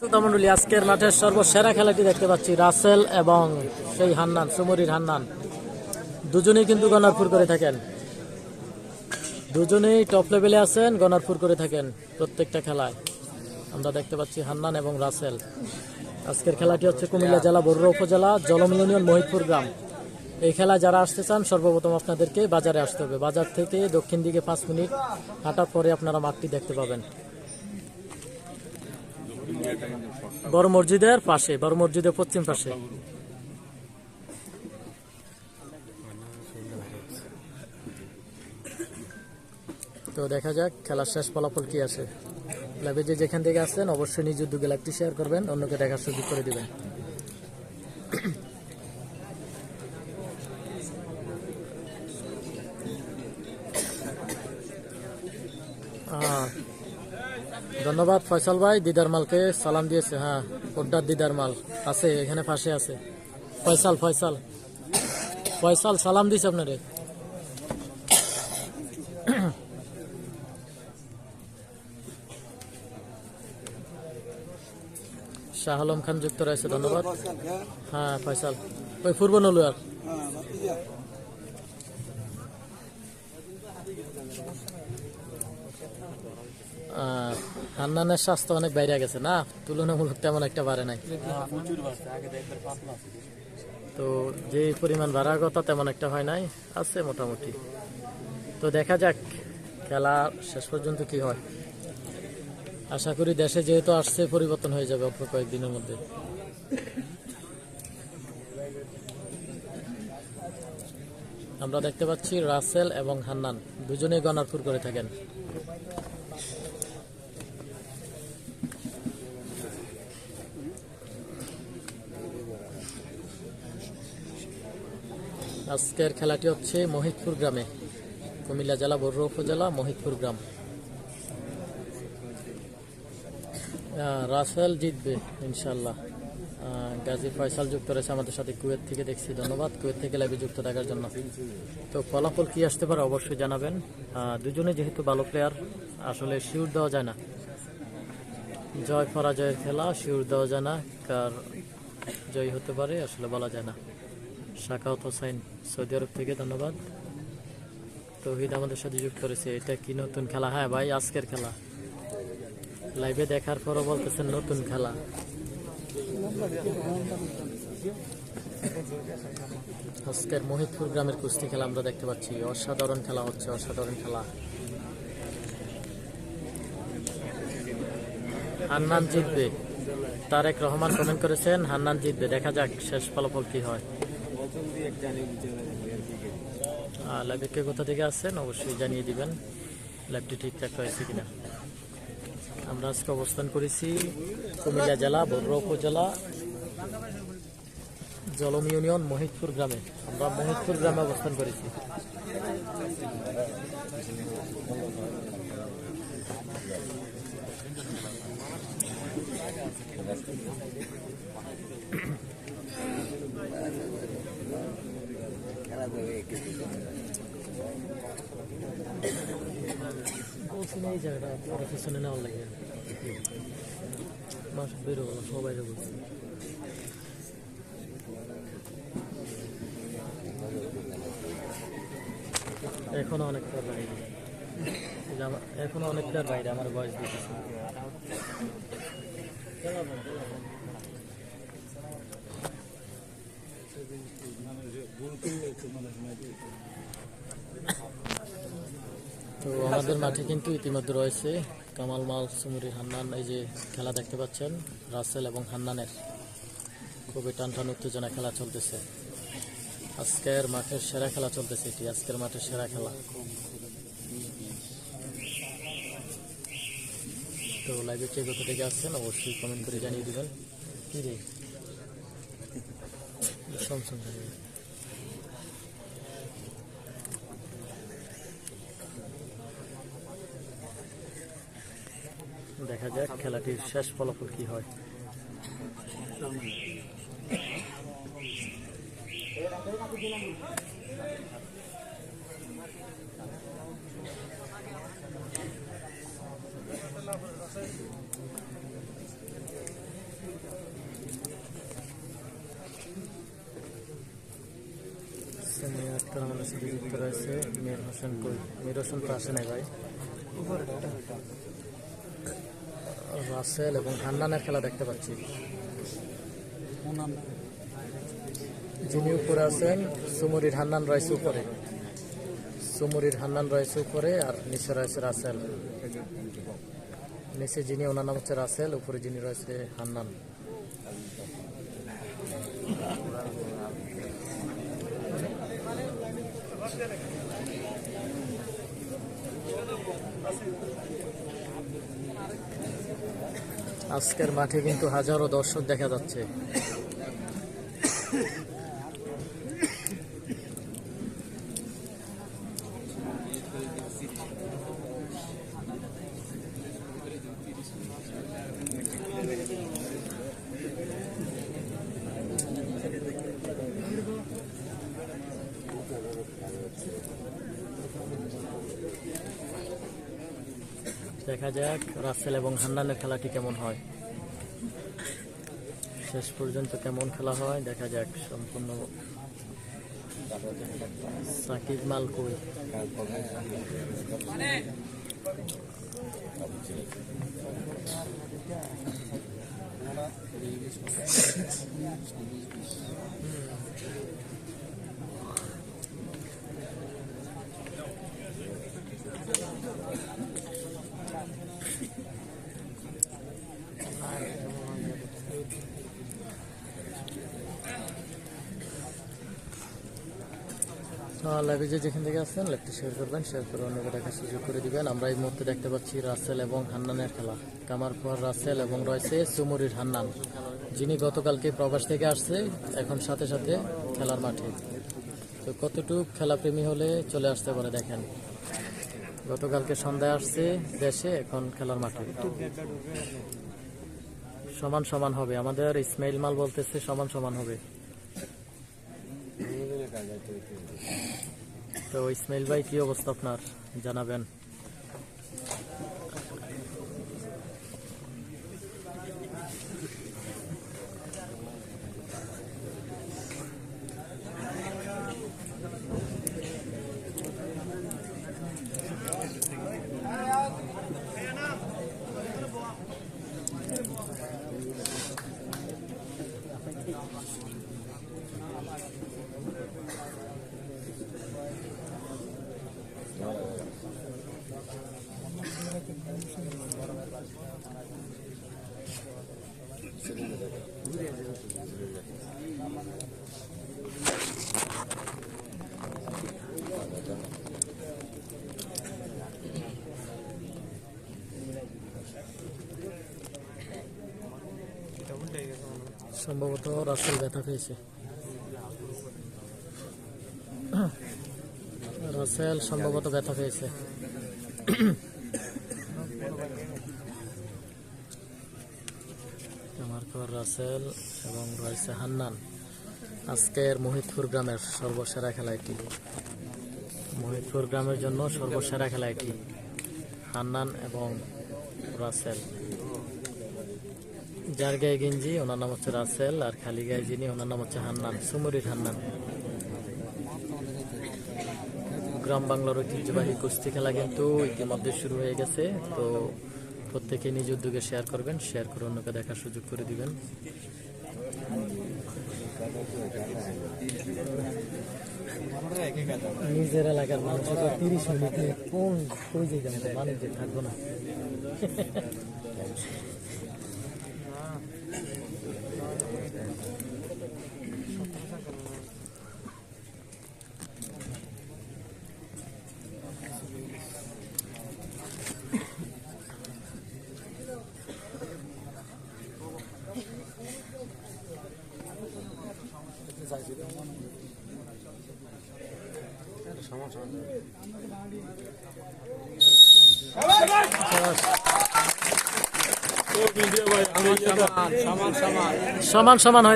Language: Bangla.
শ্রোতামণ্ডলী আজকের মাঠের সর্বসেরা খেলাটি দেখতে পাচ্ছি রাসেল এবং সেই হান্নান, সুমরির হান্নান। দুজনেই কিন্তু গণারপুর করে থাকেন। দুজনেই টপ লেভেলে আছেন গণারপুর করে থাকেন প্রত্যেকটা খেলায়। আমরা দেখতে পাচ্ছি হান্নান এবং রাসেল। আজকের খেলাটি হচ্ছে কুমিল্লা জেলা বড়ুয়া উপজেলা, জলম ইউনিয়ন, মহিতপুর গ্রাম। এই খেলায় যারা আসতে চান, সর্বপ্রথম আপনাদেরকে বাজারে আসতে হবে। বাজার থেকে দক্ষিণ দিকে পাঁচ মিনিট, হাঁটার পরে আপনারা মাঠটি দেখতে পাবেন। বড় মসজিদের পাশে বড় মসজিদের পশ্চিম পাশে। তো দেখা যাক খেলার শেষ ফলাফল কি আছে লাইভে যে যেখান থেকে আসছেন অবশ্যই নিজ উদ্যোগে লাইভটি শেয়ার করবেন অন্যকে দেখার সুযোগ করে দিবেন। আহ, ধন্যবাদ ফয়সাল ভাই দিদার মালকে সালাম দিয়েছে হ্যাঁ পোড্ডার দিদার মাল আছে এখানে পাশে আছে। ফয়সাল ফয়সাল ফয়সাল সালাম দিছে আপনারে। শাহ আলম খান যুক্ত রয়েছে ধন্যবাদ। হ্যাঁ ফয়সাল ওই পূর্ব নলুয়ার। আহ, হান্নানের স্বাস্থ্য অনেক বাইরে গেছে, না? তুলনামূলক তেমন একটা বাড়ে নাই। তো যে পরিমাণ বাড়ার কথা তেমন একটা হয় নাই, আছে মোটামুটি। তো দেখা যাক, খেলা শেষ পর্যন্ত কি হয়। আশা করি দেশে যেহেতু আসছে, পরিবর্তন হয়ে যাবে অল্প কয়েকদিনের মধ্যে। আমরা দেখতে পাচ্ছি রাসেল এবং হান্নান দুজনেই গনারপুর করে থাকেন। আজকের খেলাটি হচ্ছে মহিতপুর গ্রামে। কুমিল্লা জেলা, বড়ুয়া উপজেলা, মহিতপুর গ্রাম। রাসেল জিতবে ইনশাল্লাহ গাজী ফয়সাল যুক্ত রয়েছে আমাদের সাথে কুয়েত থেকে, দেখছি ধন্যবাদ। কুয়েত থেকে লাইভে যুক্ত থাকার জন্য। তো ফলাফল কি আসতে পারে অবশ্যই জানাবেন। দুজনে যেহেতু ভালো প্লেয়ার আসলে শিউর দেওয়া যায় না। জয় পরাজয়ের খেলা শিউর দেওয়া যায় না। কার জয় হতে পারে, আসলে বলা যায় না। শাকাউত হোসাইন সৌদি আরব থেকে, ধন্যবাদ। তৌহিদ আমাদের সাথে যুক্ত করেছে এটা কি নতুন খেলা? হ্যাঁ ভাই, আজকের খেলা। লাইভে দেখার পরও বলতেছেন নতুন খেলা। আজকের মোহিতপুর গ্রামের কুস্তি খেলা আমরা দেখতে পাচ্ছি। অসাধারণ খেলা হচ্ছে, অসাধারণ খেলা। হান্নান জিতবে। তারেক রহমান কমেন্ট করেছেন, হান্নান জিতবে। দেখা যাক শেষ ফলাফল কি হয়। আর কোথা থেকে আসছেন? অবশ্যই জানিয়ে দিবেন লাইভটি ঠিকঠাক হয়েছে কিনা। আমরা আজকে অবস্থান করেছি কুমিল্লা জেলা বড়ুয়া উপজেলা, জলম ইউনিয়ন, মহিতপুর গ্রামে। আমরা মহিতপুর গ্রামে অবস্থান করেছি। বলছি না এই জায়গাটা ওরা নেওয়ার লাগে মাস বেরোবো সবাই বলছি এখনও অনেক প্লেয়ার বাইরে। এখনও অনেক প্লেয়ার বাইরে, আমার বয়স দিতেছে তো আমাদের মাঠে কিন্তু ইতিমধ্যে রয়েছে কামাল মাল, সুমুরি হান্নান, এই যে খেলা দেখতে পাচ্ছেন, রাসেল এবং হান্নানের। খুবই টান টান উত্তেজনা খেলা চলতেছে। আজকের মাঠের সেরা খেলা চলতেছে এটি, আজকের মাঠের সেরা খেলা। তো লাইভে কে কোথা থেকে আসছেন, অবশ্যই কমেন্ট করে জানিয়ে দেবেন। কি রে? দেখা যাক খেলাটির শেষ ফলাফল কি হয়। আক্তার আমাদের সাথে যুক্ত হোসেন মীর হোসেন তো আসে নাই ভাই। রাসেল এবং হান্নানের খেলা দেখতে পাচ্ছি। যিনি উপরে আছেন, সুমুরির হান্নান রয়েছে উপরে। সুমুরির হান্নান রয়েছে উপরে আর নিচে রয়েছে রাসেল। নিচে যিনি, ওনার নাম হচ্ছে রাসেল, উপরে যিনি রয়েছে হান্নান। আজকের মাঠে কিন্তু হাজারো দর্শক দেখা যাচ্ছে। দেখা যাক, রাসেল এবং হান্নানের খেলাটি কেমন হয়। শেষ পর্যন্ত কেমন খেলা হয়, দেখা যাক, সম্পূর্ণ সাকিব মালকুই লাইভে যে যেখান থেকে আসছেন লাইভটি শেয়ার করবেন শেয়ার করে অন্যকে দেখার সুযোগ করে দিবেন। আমরা এই মুহূর্তে দেখতে পাচ্ছি রাসেল এবং হান্নানের খেলা। কামারপুয়ার রাসেল এবং রয়েছে সুমুরির হান্নান, যিনি গতকালকে প্রবাস থেকে আসছে, এখন সাথে সাথে খেলার মাঠে। তো কতটুকু খেলাপ্রেমী হলে চলে আসতে পারে দেখেন। গতকালকে সন্ধ্যায় আসছে দেশে, এখন খেলার মাঠে। সমান সমান হবে। আমাদের ইসমাইল মাল বলতেছে সমান সমান হবে। তো ইসমাইল ভাই কি অবস্থা আপনার? জানাবেন। সম্ভবত রাসেল ব্যথা পেয়েছে। রাসেল সম্ভবত ব্যথা পেয়েছে আমার খবর রাসেল এবং রয়েছে হান্নান। আজকের মহিতপুর গ্রামের সর্বসেরা খেলা এটি মোহিতপুর গ্রামের জন্য সর্বসেরা খেলা এটি হান্নান এবং রাসেল। যার গায়ে গেঞ্জি, ওনার নাম হচ্ছে রাসেল, আর খালি গায়ে যিনি, ওনার নাম হচ্ছে হান্নান, সুমরির হান্নান। গ্রাম বাংলার ঐতিহ্যবাহী কুস্তি খেলা কিন্তু ইতিমধ্যে শুরু হয়ে গেছে। তো প্রত্যেকে নিজ উদ্যোগে শেয়ার করবেন শেয়ার করে অন্যকে দেখার সুযোগ করে দিবেন। নিজের এলাকার মানুষ তিরিশ মিনিটে কোন কই যাবে মানুষ যে থাকব না। সমান সমান হয়ে